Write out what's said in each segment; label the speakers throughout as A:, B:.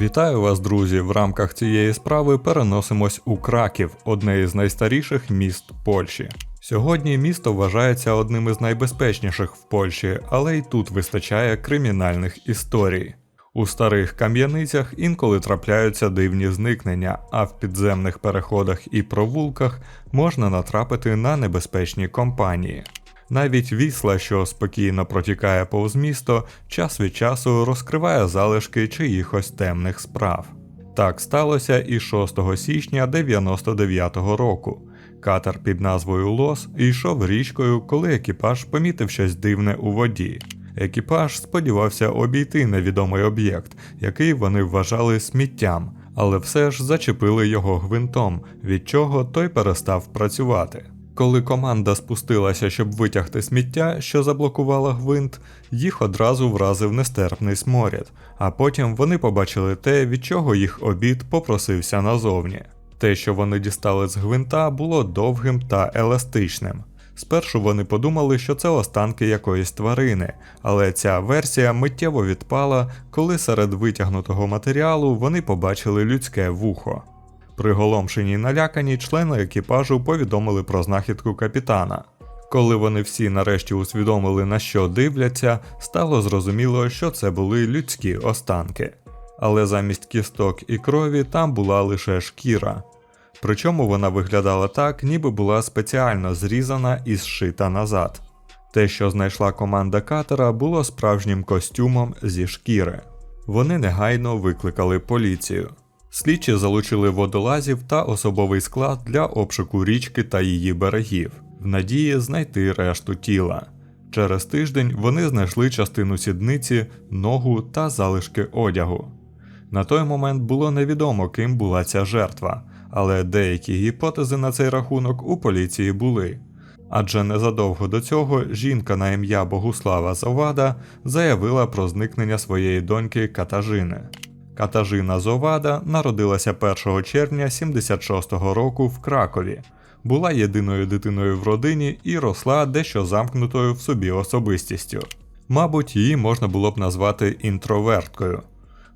A: Вітаю вас, друзі! В рамках цієї справи переносимось у Краків, одне із найстаріших міст Польщі. Сьогодні місто вважається одним із найбезпечніших в Польщі, але й тут вистачає кримінальних історій. У старих кам'яницях інколи трапляються дивні зникнення, а в підземних переходах і провулках можна натрапити на небезпечні компанії. Навіть вісла, що спокійно протікає повз місто, час від часу розкриває залишки чиїхось темних справ. Так сталося і 6 січня 99-го року. Катер під назвою Лос йшов річкою, коли екіпаж помітив щось дивне у воді. Екіпаж сподівався обійти невідомий об'єкт, який вони вважали сміттям, але все ж зачепили його гвинтом, від чого той перестав працювати. Коли команда спустилася, щоб витягти сміття, що заблокувало гвинт, їх одразу вразив нестерпний сморід, а потім вони побачили те, від чого їх обід попросився назовні. Те, що вони дістали з гвинта, було довгим та еластичним. Спершу вони подумали, що це останки якоїсь тварини, але ця версія миттєво відпала, коли серед витягнутого матеріалу вони побачили людське вухо. Приголомшені й налякані члени екіпажу повідомили про знахідку капітана. Коли вони всі нарешті усвідомили, на що дивляться, стало зрозуміло, що це були людські останки. Але замість кісток і крові там була лише шкіра. Причому вона виглядала так, ніби була спеціально зрізана і зшита назад. Те, що знайшла команда катера, було справжнім костюмом зі шкіри. Вони негайно викликали поліцію. Слідчі залучили водолазів та особовий склад для обшуку річки та її берегів, в надії знайти решту тіла. Через тиждень вони знайшли частину сідниці, ногу та залишки одягу. На той момент було невідомо, ким була ця жертва, але деякі гіпотези на цей рахунок у поліції були. Адже незадовго до цього жінка на ім'я Богуслава Завада заявила про зникнення своєї доньки Катажини. Катажина Зовада народилася 1 червня 76-го року в Кракові, була єдиною дитиною в родині і росла дещо замкнутою в собі особистістю. Мабуть, її можна було б назвати інтроверткою.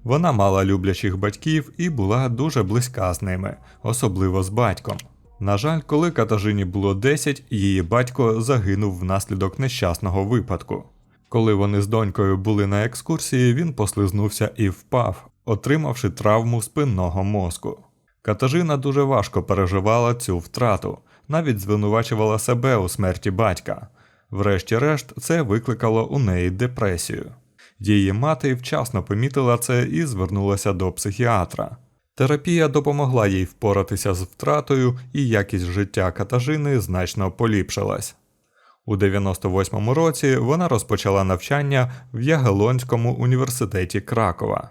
A: Вона мала люблячих батьків і була дуже близька з ними, особливо з батьком. На жаль, коли Катажині було 10, її батько загинув внаслідок нещасного випадку. Коли вони з донькою були на екскурсії, він послизнувся і впав, отримавши травму спинного мозку. Катажина дуже важко переживала цю втрату, навіть звинувачувала себе у смерті батька. Врешті-решт, це викликало у неї депресію. Її мати вчасно помітила це і звернулася до психіатра. Терапія допомогла їй впоратися з втратою, і якість життя Катажини значно поліпшилась. У 98-му році вона розпочала навчання в Ягелонському університеті Кракова.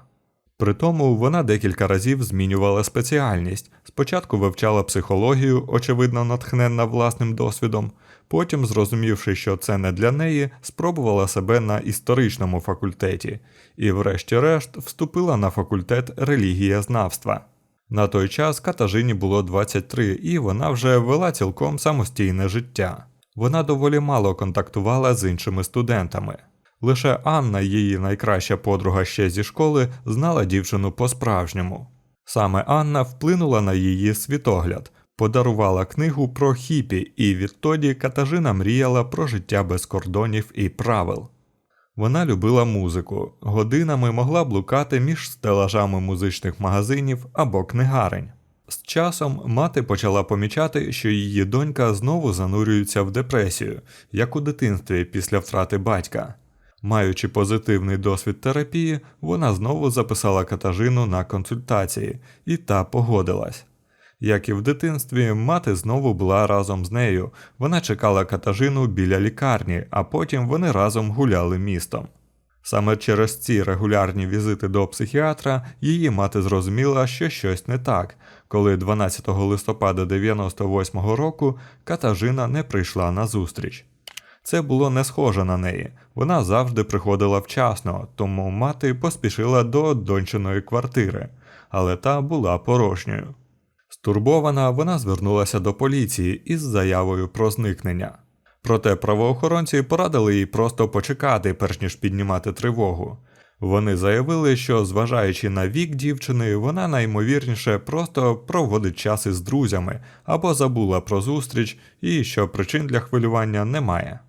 A: При тому вона декілька разів змінювала спеціальність. Спочатку вивчала психологію, очевидно, натхненна власним досвідом, потім, зрозумівши, що це не для неї, спробувала себе на історичному факультеті і, врешті-решт, вступила на факультет релігієзнавства. На той час Катажині було 23, і вона вже вела цілком самостійне життя. Вона доволі мало контактувала з іншими студентами. Лише Анна, її найкраща подруга ще зі школи, знала дівчину по-справжньому. Саме Анна вплинула на її світогляд, подарувала книгу про хіпі, і відтоді Катажина мріяла про життя без кордонів і правил. Вона любила музику, годинами могла блукати між стелажами музичних магазинів або книгарень. З часом мати почала помічати, що її донька знову занурюється в депресію, як у дитинстві після втрати батька. Маючи позитивний досвід терапії, вона знову записала Катажину на консультації, і та погодилась. Як і в дитинстві, мати знову була разом з нею. Вона чекала Катажину біля лікарні, а потім вони разом гуляли містом. Саме через ці регулярні візити до психіатра її мати зрозуміла, що щось не так, коли 12 листопада 98-го року Катажина не прийшла на зустріч. Це було не схоже на неї. Вона завжди приходила вчасно, тому мати поспішила до дончиної квартири, але та була порожньою. Стурбована, вона звернулася до поліції із заявою про зникнення. Проте правоохоронці порадили їй просто почекати, перш ніж піднімати тривогу. Вони заявили, що, зважаючи на вік дівчини, вона наймовірніше просто проводить час із друзями або забула про зустріч, і що причин для хвилювання немає.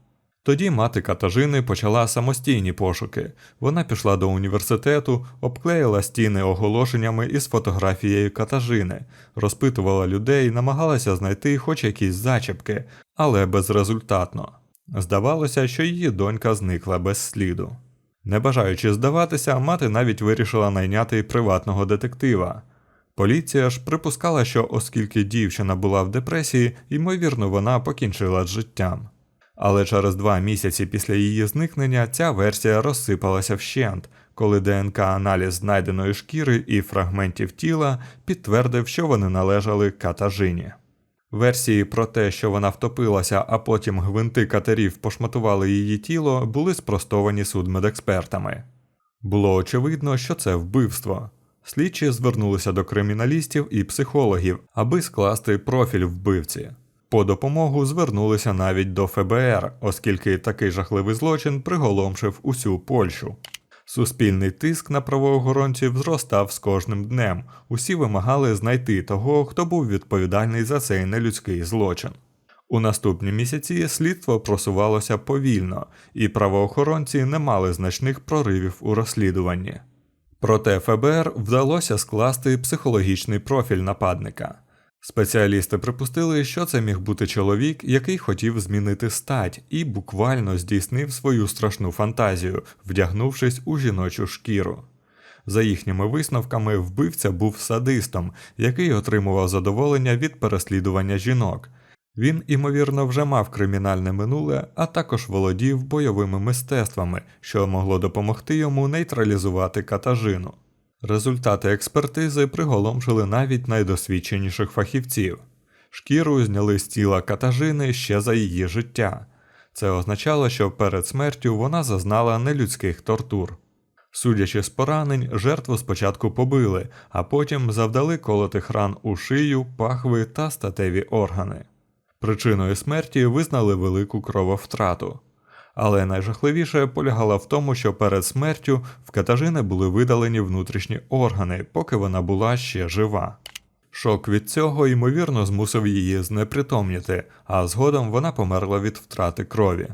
A: Тоді мати Катажини почала самостійні пошуки. Вона пішла до університету, обклеїла стіни оголошеннями із фотографією Катажини, розпитувала людей, намагалася знайти хоч якісь зачіпки, але безрезультатно. Здавалося, що її донька зникла без сліду. Не бажаючи здаватися, мати навіть вирішила найняти приватного детектива. Поліція ж припускала, що оскільки дівчина була в депресії, ймовірно, вона покінчила з життям. Але через два місяці після її зникнення ця версія розсипалася вщент, коли ДНК-аналіз знайденої шкіри і фрагментів тіла підтвердив, що вони належали катажині. Версії про те, що вона втопилася, а потім гвинти катерів пошматували її тіло, були спростовані судмедекспертами. Було очевидно, що це вбивство. Слідчі звернулися до криміналістів і психологів, аби скласти профіль вбивці. По допомогу звернулися навіть до ФБР, оскільки такий жахливий злочин приголомшив усю Польщу. Суспільний тиск на правоохоронців зростав з кожним днем. Усі вимагали знайти того, хто був відповідальний за цей нелюдський злочин. У наступні місяці слідство просувалося повільно, і правоохоронці не мали значних проривів у розслідуванні. Проте ФБР вдалося скласти психологічний профіль нападника. Спеціалісти припустили, що це міг бути чоловік, який хотів змінити стать і буквально здійснив свою страшну фантазію, вдягнувшись у жіночу шкіру. За їхніми висновками, вбивця був садистом, який отримував задоволення від переслідування жінок. Він, імовірно, вже мав кримінальне минуле, а також володів бойовими мистецтвами, що могло допомогти йому нейтралізувати катажину. Результати експертизи приголомшили навіть найдосвідченіших фахівців. Шкіру зняли з тіла катажини ще за її життя. Це означало, що перед смертю вона зазнала нелюдських тортур. Судячи з поранень, жертву спочатку побили, а потім завдали колотих ран у шию, пахви та статеві органи. Причиною смерті визнали велику крововтрату. Але найжахливіше полягало в тому, що перед смертю в Катажини були видалені внутрішні органи, поки вона була ще жива. Шок від цього, ймовірно, змусив її знепритомніти, а згодом вона померла від втрати крові.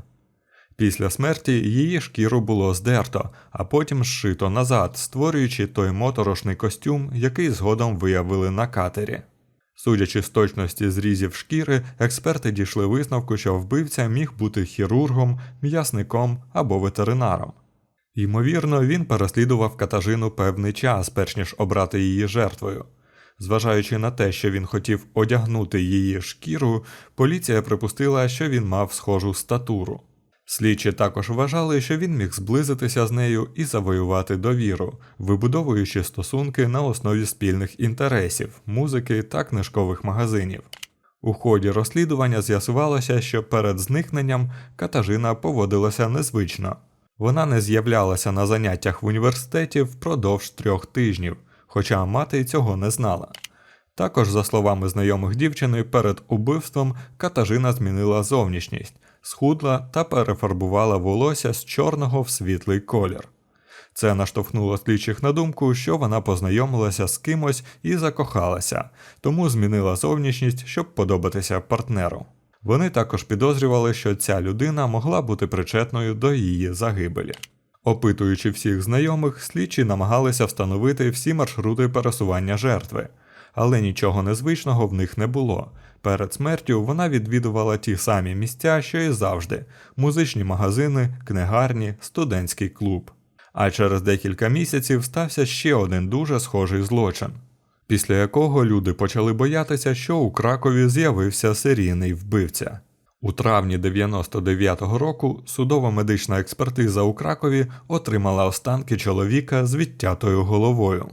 A: Після смерті її шкіру було здерто, а потім зшито назад, створюючи той моторошний костюм, який згодом виявили на катері. Судячи з точності зрізів шкіри, експерти дійшли висновку, що вбивця міг бути хірургом, м'ясником або ветеринаром. Ймовірно, він переслідував катажину певний час, перш ніж обрати її жертвою. Зважаючи на те, що він хотів одягнути її шкіру, поліція припустила, що він мав схожу статуру. Слідчі також вважали, що він міг зблизитися з нею і завоювати довіру, вибудовуючи стосунки на основі спільних інтересів, музики та книжкових магазинів. У ході розслідування з'ясувалося, що перед зникненням Катажина поводилася незвично. Вона не з'являлася на заняттях в університеті впродовж трьох тижнів, хоча мати цього не знала. Також, за словами знайомих дівчини, перед убивством Катажина змінила зовнішність, схудла та перефарбувала волосся з чорного в світлий колір. Це наштовхнуло слідчих на думку, що вона познайомилася з кимось і закохалася, тому змінила зовнішність, щоб подобатися партнеру. Вони також підозрювали, що ця людина могла бути причетною до її загибелі. Опитуючи всіх знайомих, слідчі намагалися встановити всі маршрути пересування жертви, але нічого незвичного в них не було. Перед смертю вона відвідувала ті самі місця, що і завжди: музичні магазини, книгарні, студентський клуб. А через декілька місяців стався ще один дуже схожий злочин, після якого люди почали боятися, що у Кракові з'явився серійний вбивця. У травні 99-го року судова медична експертиза у Кракові отримала останки чоловіка з відтятою головою.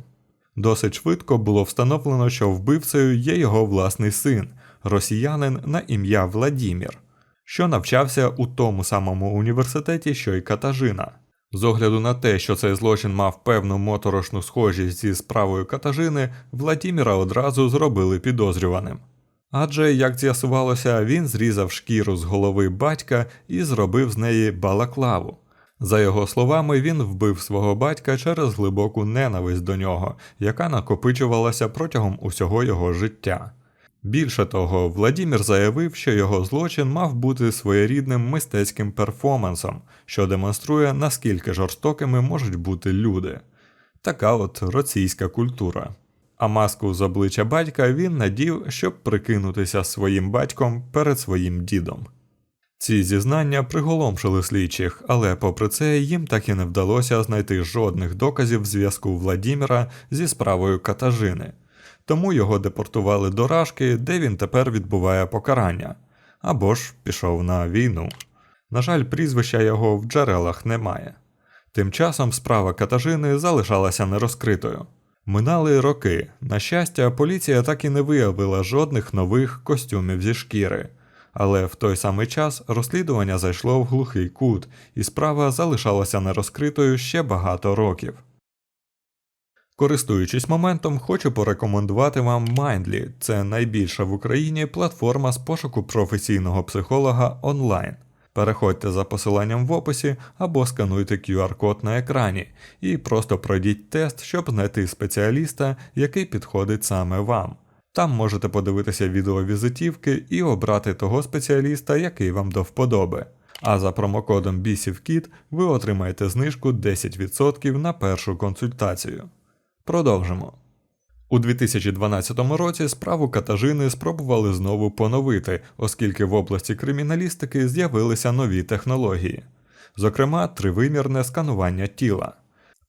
A: Досить швидко було встановлено, що вбивцею є його власний син, росіянин на ім'я Владімір, що навчався у тому самому університеті, що й Катажина. З огляду на те, що цей злочин мав певну моторошну схожість зі справою Катажини, Владіміра одразу зробили підозрюваним. Адже, як з'ясувалося, він зрізав шкіру з голови батька і зробив з неї балаклаву. За його словами, він вбив свого батька через глибоку ненависть до нього, яка накопичувалася протягом усього його життя. Більше того, Владімір заявив, що його злочин мав бути своєрідним мистецьким перформансом, що демонструє, наскільки жорстокими можуть бути люди. Така от російська культура. А маску з обличчя батька він надів, щоб прикинутися своїм батьком перед своїм дідом. Ці зізнання приголомшили слідчих, але попри це їм так і не вдалося знайти жодних доказів зв'язку Владіміра зі справою Катажини, тому його депортували до Рашки, де він тепер відбуває покарання, або ж пішов на війну. На жаль, прізвища його в джерелах немає. Тим часом справа Катажини залишалася нерозкритою. Минали роки. На щастя, поліція так і не виявила жодних нових костюмів зі шкіри. Але в той самий час розслідування зайшло в глухий кут, і справа залишалася нерозкритою ще багато років. Користуючись моментом, хочу порекомендувати вам Mindly. Це найбільша в Україні платформа з пошуку професійного психолога онлайн. Переходьте за посиланням в описі або скануйте QR-код на екрані і просто пройдіть тест, щоб знайти спеціаліста, який підходить саме вам. Там можете подивитися відеовізитівки і обрати того спеціаліста, який вам до вподоби. А за промокодом BISIVKIT ви отримаєте знижку 10% на першу консультацію. Продовжимо. У 2012 році справу Катажини спробували знову поновити, оскільки в області криміналістики з'явилися нові технології, зокрема, тривимірне сканування тіла.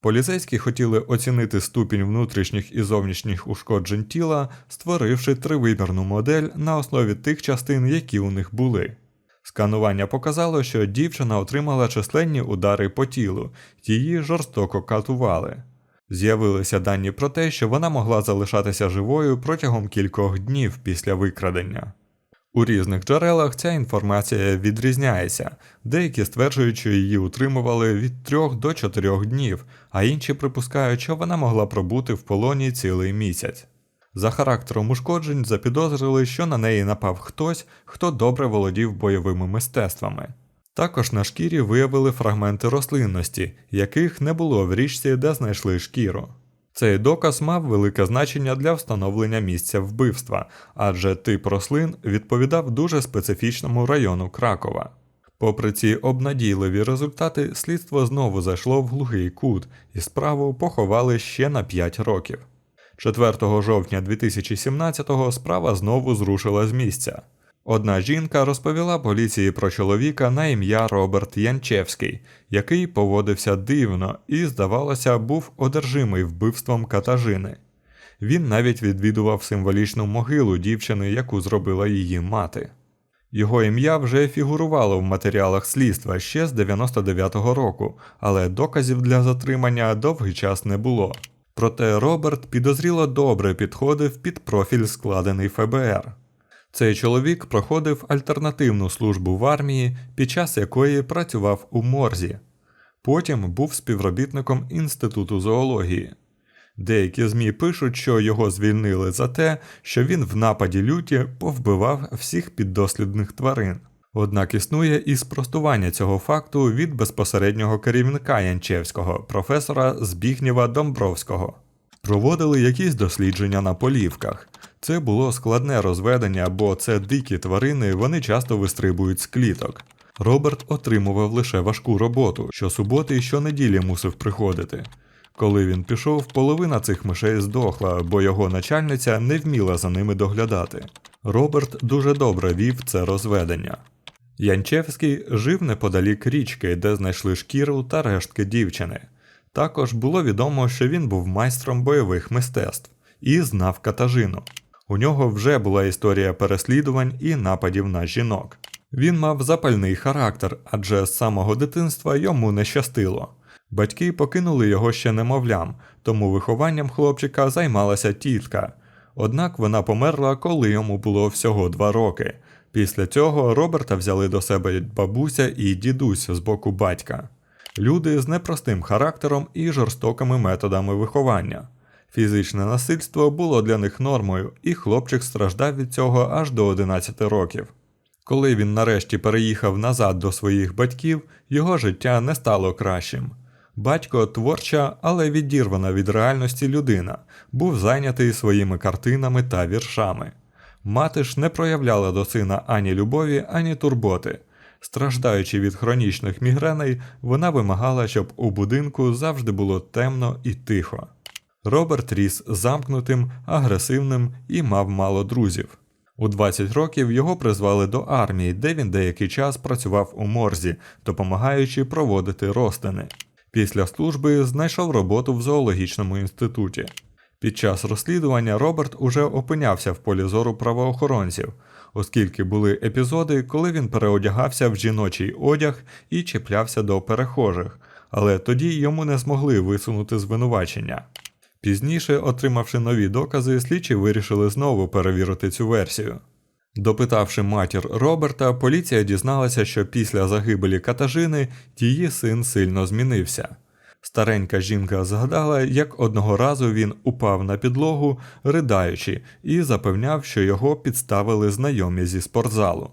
A: Поліцейські хотіли оцінити ступінь внутрішніх і зовнішніх ушкоджень тіла, створивши тривимірну модель на основі тих частин, які у них були. Сканування показало, що дівчина отримала численні удари по тілу, її жорстоко катували. З'явилися дані про те, що вона могла залишатися живою протягом кількох днів після викрадення. У різних джерелах ця інформація відрізняється, деякі стверджують, що її утримували від 3 до 4 днів, а інші припускають, що вона могла пробути в полоні цілий місяць. За характером ушкоджень запідозрили, що на неї напав хтось, хто добре володів бойовими мистецтвами. Також на шкірі виявили фрагменти рослинності, яких не було в річці, де знайшли шкіру. Цей доказ мав велике значення для встановлення місця вбивства, адже тип рослин відповідав дуже специфічному району Кракова. Попри ці обнадійливі результати, слідство знову зайшло в глухий кут і справу поховали ще на 5 років. 4 жовтня 2017-го справа знову зрушила з місця. Одна жінка розповіла поліції про чоловіка на ім'я Роберт Янчевський, який поводився дивно і, здавалося, був одержимий вбивством катажини. Він навіть відвідував символічну могилу дівчини, яку зробила її мати. Його ім'я вже фігурувало в матеріалах слідства ще з 99-го року, але доказів для затримання довгий час не було. Проте Роберт підозріло добре підходив під профіль складений ФБР. Цей чоловік проходив альтернативну службу в армії, під час якої працював у морзі. Потім був співробітником Інституту зоології. Деякі ЗМІ пишуть, що його звільнили за те, що він в нападі люті повбивав всіх піддослідних тварин. Однак існує і спростування цього факту від безпосереднього керівника Янчевського, професора Збігнєва Домбровського. Проводили якісь дослідження на полівках. Це було складне розведення, бо це дикі тварини, вони часто вистрибують з кліток. Роберт отримував лише важку роботу, що суботи і щонеділі мусив приходити. Коли він пішов, половина цих мишей здохла, бо його начальниця не вміла за ними доглядати. Роберт дуже добре вів це розведення. Янчевський жив неподалік річки, де знайшли шкіру та рештки дівчини. Також було відомо, що він був майстром бойових мистецтв і знав катажину. У нього вже була історія переслідувань і нападів на жінок. Він мав запальний характер, адже з самого дитинства йому не щастило. Батьки покинули його ще немовлям, тому вихованням хлопчика займалася тітка. Однак вона померла, коли йому було всього два роки. Після цього Роберта взяли до себе бабуся і дідусь з боку батька. Люди з непростим характером і жорстокими методами виховання. Фізичне насильство було для них нормою, і хлопчик страждав від цього аж до 11 років. Коли він нарешті переїхав назад до своїх батьків, його життя не стало кращим. Батько творча, але відірвана від реальності людина, був зайнятий своїми картинами та віршами. Мати ж не проявляла до сина ані любові, ані турботи. Страждаючи від хронічних мігреней, вона вимагала, щоб у будинку завжди було темно і тихо. Роберт ріс замкнутим, агресивним і мав мало друзів. У 20 років його призвали до армії, де він деякий час працював у морзі, допомагаючи проводити розтини. Після служби знайшов роботу в зоологічному інституті. Під час розслідування Роберт уже опинявся в полі зору правоохоронців, оскільки були епізоди, коли він переодягався в жіночий одяг і чіплявся до перехожих, але тоді йому не змогли висунути звинувачення. Пізніше, отримавши нові докази, слідчі вирішили знову перевірити цю версію. Допитавши матір Роберта, поліція дізналася, що після загибелі Катажини її син сильно змінився. Старенька жінка згадала, як одного разу він упав на підлогу, придаючи, і запевняв, що його підставили знайомі зі спортзалу.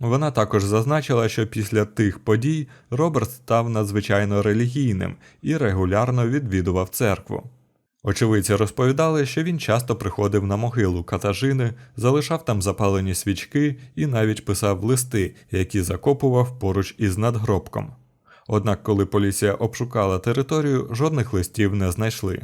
A: Вона також зазначила, що після тих подій Роберт став надзвичайно релігійним і регулярно відвідував церкву. Очевидці розповідали, що він часто приходив на могилу Катажини, залишав там запалені свічки і навіть писав листи, які закопував поруч із надгробком. Однак, коли поліція обшукала територію, жодних листів не знайшли.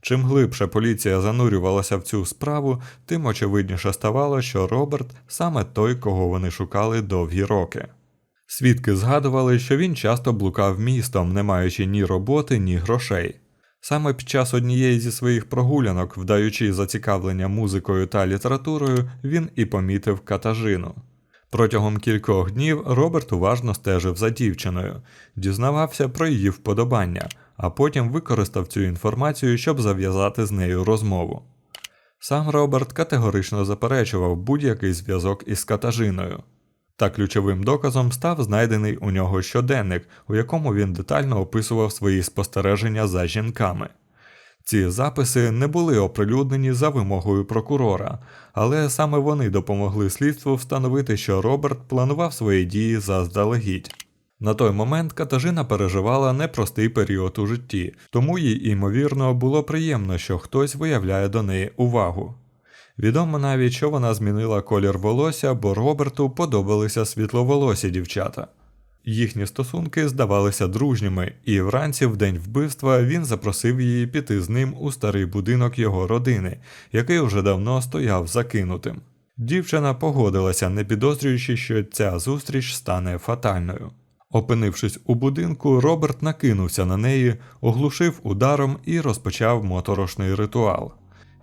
A: Чим глибше поліція занурювалася в цю справу, тим очевидніше ставало, що Роберт саме той, кого вони шукали довгі роки. Свідки згадували, що він часто блукав містом, не маючи ні роботи, ні грошей. Саме під час однієї зі своїх прогулянок, вдаючи зацікавлення музикою та літературою, він і помітив катажину. Протягом кількох днів Роберт уважно стежив за дівчиною, дізнавався про її вподобання, а потім використав цю інформацію, щоб зав'язати з нею розмову. Сам Роберт категорично заперечував будь-який зв'язок із катажиною. Та ключовим доказом став знайдений у нього щоденник, у якому він детально описував свої спостереження за жінками. Ці записи не були оприлюднені за вимогою прокурора, але саме вони допомогли слідству встановити, що Роберт планував свої дії заздалегідь. На той момент Катажина переживала непростий період у житті, тому їй, ймовірно, було приємно, що хтось виявляє до неї увагу. Відомо навіть, що вона змінила колір волосся, бо Роберту подобалися світловолосі дівчата. Їхні стосунки здавалися дружніми, і вранці, в день вбивства, він запросив її піти з ним у старий будинок його родини, який уже давно стояв закинутим. Дівчина погодилася, не підозрюючи, що ця зустріч стане фатальною. Опинившись у будинку, Роберт накинувся на неї, оглушив ударом і розпочав моторошний ритуал.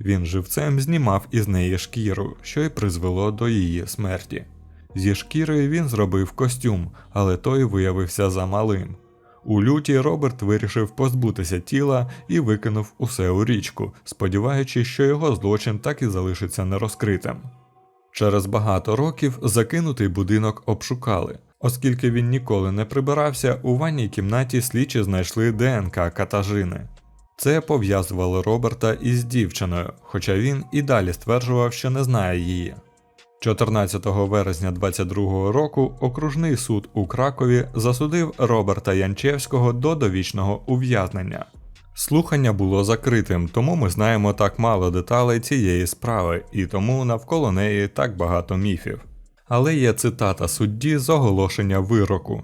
A: Він живцем знімав із неї шкіру, що й призвело до її смерті. Зі шкіри він зробив костюм, але той виявився замалим. У люті Роберт вирішив позбутися тіла і викинув усе у річку, сподіваючись, що його злочин так і залишиться нерозкритим. Через багато років закинутий будинок обшукали, оскільки він ніколи не прибирався, у ванній кімнаті слідчі знайшли ДНК катажини. Це пов'язувало Роберта із дівчиною, хоча він і далі стверджував, що не знає її. 14 вересня 22 року окружний суд у Кракові засудив Роберта Янчевського до довічного ув'язнення. Слухання було закритим, тому ми знаємо так мало деталей цієї справи, і тому навколо неї так багато міфів. Але є цитата судді з оголошення вироку.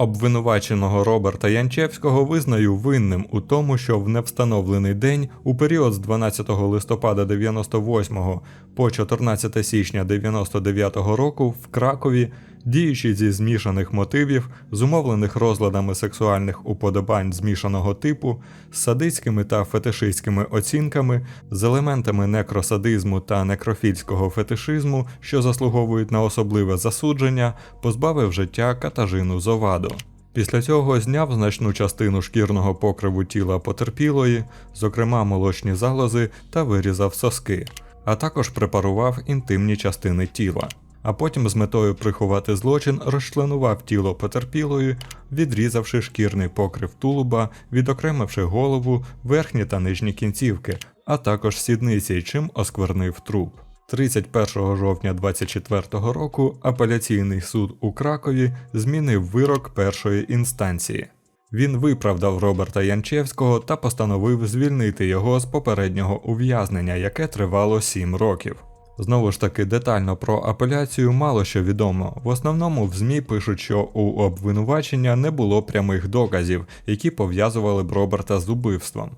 A: Обвинуваченого Роберта Янчевського визнаю винним у тому, що в невстановлений день у період з 12 листопада 98 по 14 січня 99 року в Кракові, діючи зі змішаних мотивів, зумовлених розладами сексуальних уподобань змішаного типу, з садистськими та фетишистськими оцінками, з елементами некросадизму та некрофільського фетишизму, що заслуговують на особливе засудження, позбавив життя Катажину Зоваду. Після цього зняв значну частину шкірного покриву тіла потерпілої, зокрема молочні залози, та вирізав соски, а також препарував інтимні частини тіла. А потім з метою приховати злочин розчленував тіло потерпілої, відрізавши шкірний покрив тулуба, відокремивши голову, верхні та нижні кінцівки, а також сідниці, чим осквернив труп. 31 жовтня 24 року апеляційний суд у Кракові змінив вирок першої інстанції. Він виправдав Роберта Янчевського та постановив звільнити його з попереднього ув'язнення, яке тривало 7 років. Знову ж таки, детально про апеляцію мало що відомо. В основному в ЗМІ пишуть, що у обвинувачення не було прямих доказів, які пов'язували б Роберта з убивством.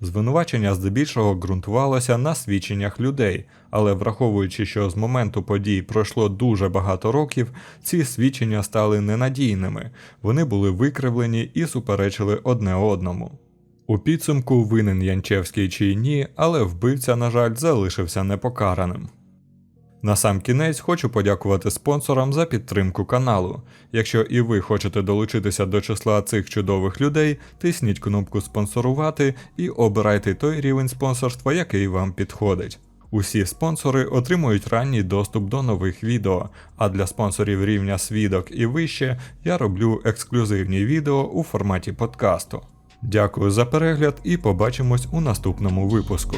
A: Звинувачення здебільшого ґрунтувалося на свідченнях людей, але враховуючи, що з моменту подій пройшло дуже багато років, ці свідчення стали ненадійними, вони були викривлені і суперечили одне одному. У підсумку винен Янчевський чи ні, але вбивця, на жаль, залишився непокараним. На сам кінець хочу подякувати спонсорам за підтримку каналу. Якщо і ви хочете долучитися до числа цих чудових людей, тисніть кнопку спонсорувати і обирайте той рівень спонсорства, який вам підходить. Усі спонсори отримують ранній доступ до нових відео, а для спонсорів рівня свідок і вище я роблю ексклюзивні відео у форматі подкасту. Дякую за перегляд і побачимось у наступному випуску.